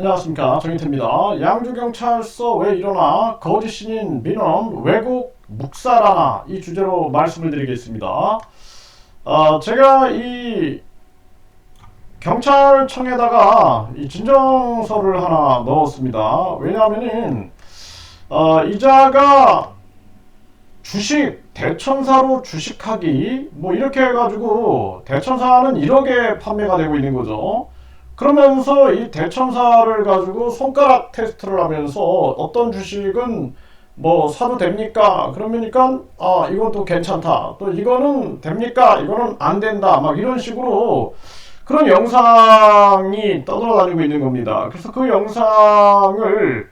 안녕하십니까 정인태입니다. 양주경찰서 왜 일어나 거짓 신인 민원 왜곡 묵살하나 이 주제로 말씀을 드리겠습니다. 어, 제가 이 경찰청에다가 이 진정서를 하나 넣었습니다. 왜냐하면은 어, 이자가 주식 대천사로 주식하기 뭐 이렇게 해가지고 대천사는 1억에 판매가 되고 있는 거죠. 그러면서 이 대천사를 가지고 손가락 테스트를 하면서 어떤 주식은 뭐 사도 됩니까? 그러니까 아 이건 또 괜찮다. 또 이거는 됩니까? 이거는 안 된다. 막 이런 식으로 그런 영상이 떠돌아다니고 있는 겁니다. 그래서 그 영상을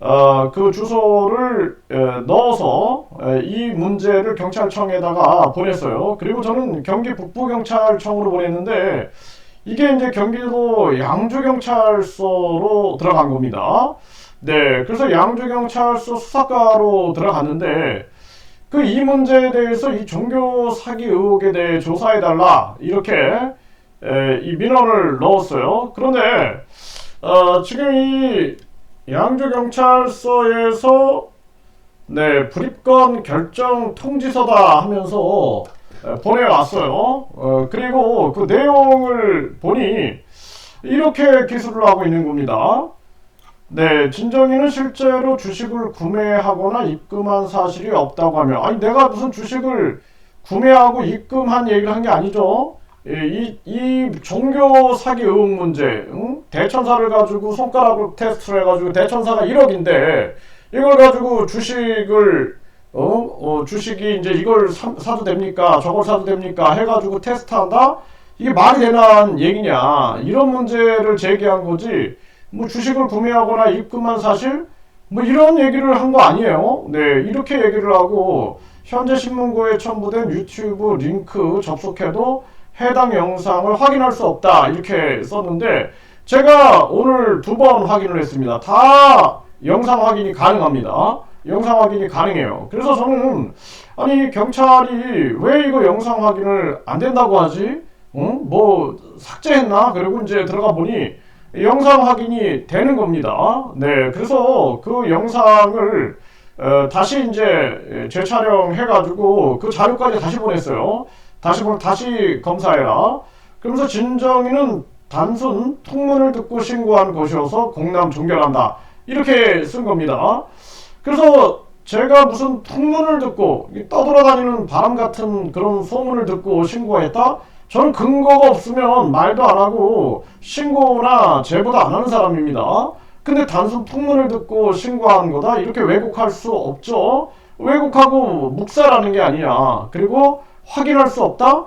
어, 그 주소를 에, 넣어서 에, 이 문제를 경찰청에다가 보냈어요. 그리고 저는 경기 북부경찰청으로 보냈는데 이게 이제 경기도 양주경찰서로 들어간 겁니다. 네, 그래서 양주경찰서 수사과로 들어갔는데 그 이 문제에 대해서 이 종교 사기 의혹에 대해 조사해달라 이렇게 에, 이 민원을 넣었어요. 그런데 어, 지금 이 양주경찰서에서 네 불입건 결정 통지서다 하면서 에, 보내왔어요. 어, 그리고 그 내용을 보니 이렇게 기술을 하고 있는 겁니다. 네, 진정이는 실제로 주식을 구매하거나 입금한 사실이 없다고 하면, 아니, 내가 무슨 주식을 구매하고 입금한 얘기를 한 게 아니죠. 예, 이, 이 종교 사기 의혹 문제, 응? 대천사를 가지고 손가락으로 테스트를 해가지고 대천사가 1억인데, 이걸 가지고 주식을 어, 어, 주식이 이제 이걸 사, 사도 됩니까? 저걸 사도 됩니까? 해가지고 테스트한다? 이게 말이 되는 얘기냐? 이런 문제를 제기한 거지. 뭐 주식을 구매하거나 입금한 사실? 뭐 이런 얘기를 한 거 아니에요. 네, 이렇게 얘기를 하고 현재 신문고에 첨부된 유튜브 링크 접속해도 해당 영상을 확인할 수 없다. 이렇게 썼는데 제가 오늘 두 번 확인을 했습니다. 다 영상 확인이 가능합니다. 영상 확인이 가능해요. 그래서 저는 아니 경찰이 왜 이거 영상 확인을 안 된다고 하지? 응? 뭐 삭제했나? 그리고 이제 들어가 보니 영상 확인이 되는 겁니다. 네, 그래서 그 영상을 어, 다시 이제 재촬영해가지고 그 자료까지 다시 보냈어요. 다시 보 다시 검사해라. 그러면서 진정이는 단순 통문을 듣고 신고한 것이어서 공남 종결한다. 이렇게 쓴 겁니다. 그래서 제가 무슨 통문을 듣고 떠돌아다니는 바람 같은 그런 소문을 듣고 신고했다? 저는 근거가 없으면 말도 안 하고 신고나 제보도 안 하는 사람입니다. 근데 단순 통문을 듣고 신고한 거다? 이렇게 왜곡할 수 없죠? 왜곡하고 묵살하는 게 아니냐. 그리고 확인할 수 없다?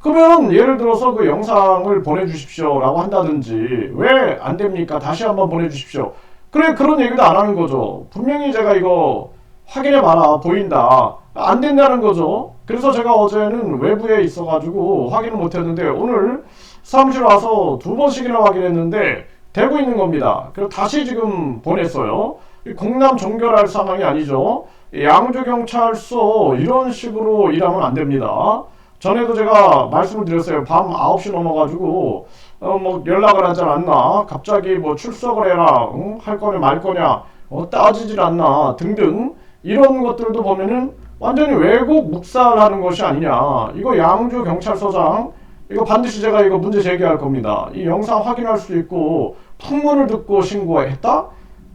그러면 예를 들어서 그 영상을 보내주십시오 라고 한다든지 왜 안 됩니까? 다시 한번 보내주십시오. 그래 그런 얘기도 안 하는 거죠. 분명히 제가 이거 확인해 봐라 보인다. 안 된다는 거죠. 그래서 제가 어제는 외부에 있어가지고 확인을 못했는데 오늘 사무실 와서 두 번씩이나 확인했는데 되고 있는 겁니다. 그리고 다시 지금 보냈어요. 공남 종결할 상황이 아니죠. 양주경찰서 이런 식으로 일하면 안 됩니다. 전에도 제가 말씀을 드렸어요. 밤 9시 넘어가지고 어, 뭐 연락을 하지 않나 갑자기 뭐 출석을 해라 응? 할 거냐 말 거냐 어, 따지질 않나 등등 이런 것들도 보면은 완전히 왜곡 묵살하는 것이 아니냐. 이거 양주 경찰서장 이거 반드시 제가 이거 문제 제기할 겁니다. 이 영상 확인할 수 있고 풍문을 듣고 신고했다?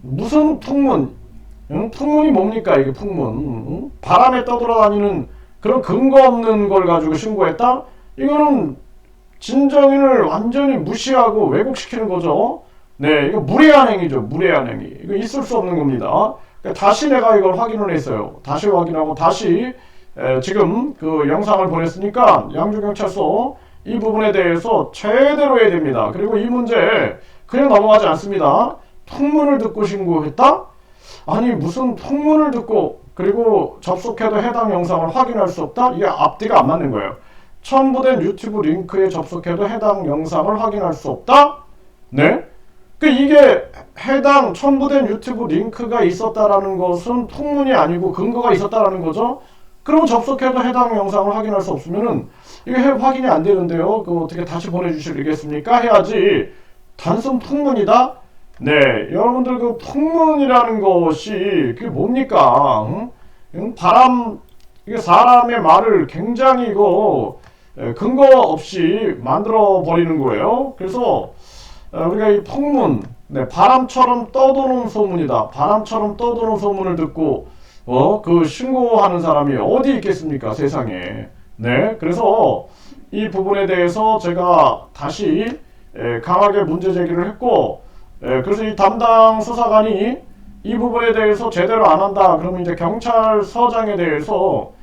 무슨 풍문? 응? 풍문이 뭡니까 이게 풍문? 응? 바람에 떠돌아다니는 그런 근거 없는 걸 가지고 신고했다? 이거는 진정인을 완전히 무시하고 왜곡시키는 거죠. 네, 이거 무례한 행위죠. 무례한 행위. 이거 있을 수 없는 겁니다. 그러니까 다시 내가 이걸 확인을 했어요. 다시 확인하고 다시 에, 지금 그 영상을 보냈으니까 양주경찰서 이 부분에 대해서 제대로 해야 됩니다. 그리고 이 문제 그냥 넘어가지 않습니다. 통문을 듣고 신고했다? 아니 무슨 통문을 듣고 그리고 접속해도 해당 영상을 확인할 수 없다? 이게 앞뒤가 안 맞는 거예요. 첨부된 유튜브 링크에 접속해도 해당 영상을 확인할 수 없다? 네? 그 이게 해당 첨부된 유튜브 링크가 있었다라는 것은 통문이 아니고 근거가 있었다라는 거죠. 그럼 접속해도 해당 영상을 확인할 수 없으면은 이게 확인이 안 되는데요. 그 어떻게 다시 보내주시겠습니까? 해야지 단순 통문이다. 네, 여러분들 그 풍문이라는 것이 그게 뭡니까? 응? 응? 바람 이게 사람의 말을 굉장히 이거 에, 근거 없이 만들어 버리는 거예요. 그래서 어, 우리가 이 풍문, 네, 바람처럼 떠도는 소문이다. 바람처럼 떠도는 소문을 듣고 어, 그 신고하는 사람이 어디 있겠습니까? 세상에. 네, 그래서 이 부분에 대해서 제가 다시 에, 강하게 문제 제기를 했고, 에, 그래서 이 담당 수사관이 이 부분에 대해서 제대로 안 한다. 그러면 이제 경찰서장에 대해서 에,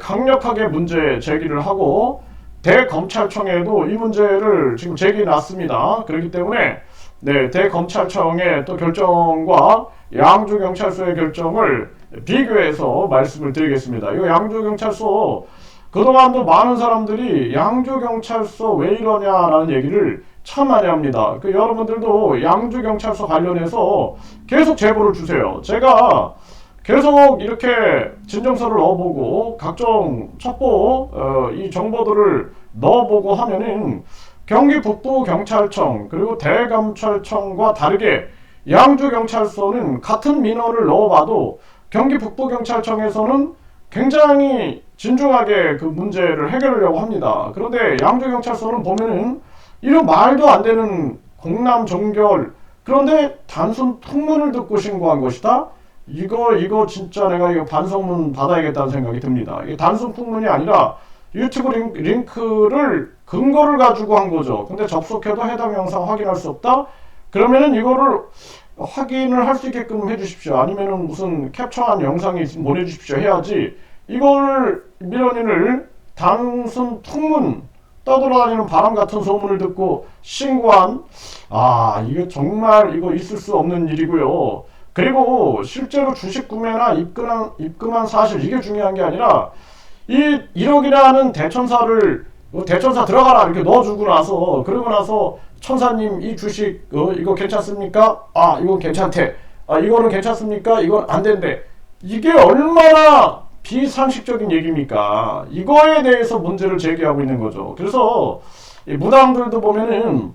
강력하게 문제 제기를 하고 대검찰청에도 이 문제를 지금 제기해 놨습니다. 그렇기 때문에 네, 대검찰청의 또 결정과 양주경찰서의 결정을 비교해서 말씀을 드리겠습니다. 이 양주경찰서 그동안도 많은 사람들이 양주경찰서 왜 이러냐라는 얘기를 참 많이 합니다. 그 여러분들도 양주경찰서 관련해서 계속 제보를 주세요. 제가 계속 이렇게 진정서를 넣어보고 각종 첩보 어, 이 정보들을 넣어보고 하면은 경기 북부 경찰청 그리고 대검찰청과 다르게 양주 경찰서는 같은 민원을 넣어봐도 경기 북부 경찰청에서는 굉장히 진중하게 그 문제를 해결하려고 합니다. 그런데 양주 경찰서는 보면은 이런 말도 안 되는 공남 정결 그런데 단순 풍문을 듣고 신고한 것이다. 이거 이거 진짜 내가 이거 반성문 받아야겠다는 생각이 듭니다. 이게 단순 풍문이 아니라 유튜브 링, 크를 근거를 가지고 한 거죠. 근데 접속해도 해당 영상 확인할 수 없다. 그러면은 이거를 확인을 할 수 있게끔 해주십시오. 아니면은 무슨 캡처한 영상이 보내주십시오. 해야지 이걸 미련인을 단순 풍문 떠돌아다니는 바람 같은 소문을 듣고 신고한 아 이게 정말 이거 있을 수 없는 일이고요. 그리고 실제로 주식 구매나 입금한 입금한 사실 이게 중요한 게 아니라 이 1억이라는 대천사를 어, 대천사 들어가라 이렇게 넣어주고 나서 그러고 나서 천사님 이 주식 어, 이거 괜찮습니까? 아 이건 괜찮대. 아 이거는 괜찮습니까? 이건 안 된대. 이게 얼마나 비상식적인 얘기입니까? 이거에 대해서 문제를 제기하고 있는 거죠. 그래서 이 무당들도 보면은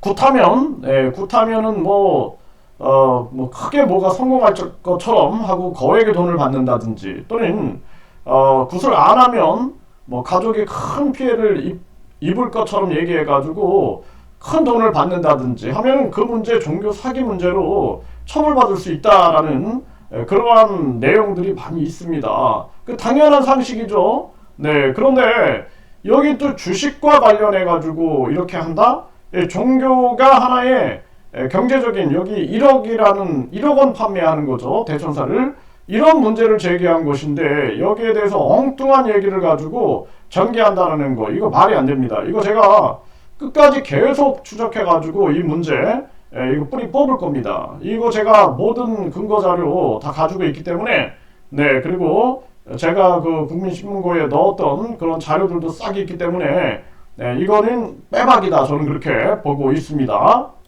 굿하면 예, 굿하면은 뭐 어, 뭐 크게 뭐가 성공할 것처럼 하고 거액의 돈을 받는다든지 또는 어, 굿을 안 하면 뭐 가족이 큰 피해를 입, 입을 것처럼 얘기해 가지고 큰 돈을 받는다든지 하면 그 문제 종교 사기 문제로 처벌받을 수 있다라는 에, 그러한 내용들이 많이 있습니다. 그 당연한 상식이죠. 네, 그런데 여기 또 주식과 관련해 가지고 이렇게 한다? 예, 종교가 하나의 에, 경제적인 여기 1억이라는 1억 원 판매하는 거죠 대천사를 이런 문제를 제기한 것인데 여기에 대해서 엉뚱한 얘기를 가지고 전개한다는 거 이거 말이 안 됩니다. 이거 제가 끝까지 계속 추적해 가지고 이 문제 에, 이거 뿌리 뽑을 겁니다. 이거 제가 모든 근거 자료 다 가지고 있기 때문에 네 그리고 제가 그 국민신문고에 넣었던 그런 자료들도 싹 있기 때문에 네, 이거는 빼박이다 저는 그렇게 보고 있습니다.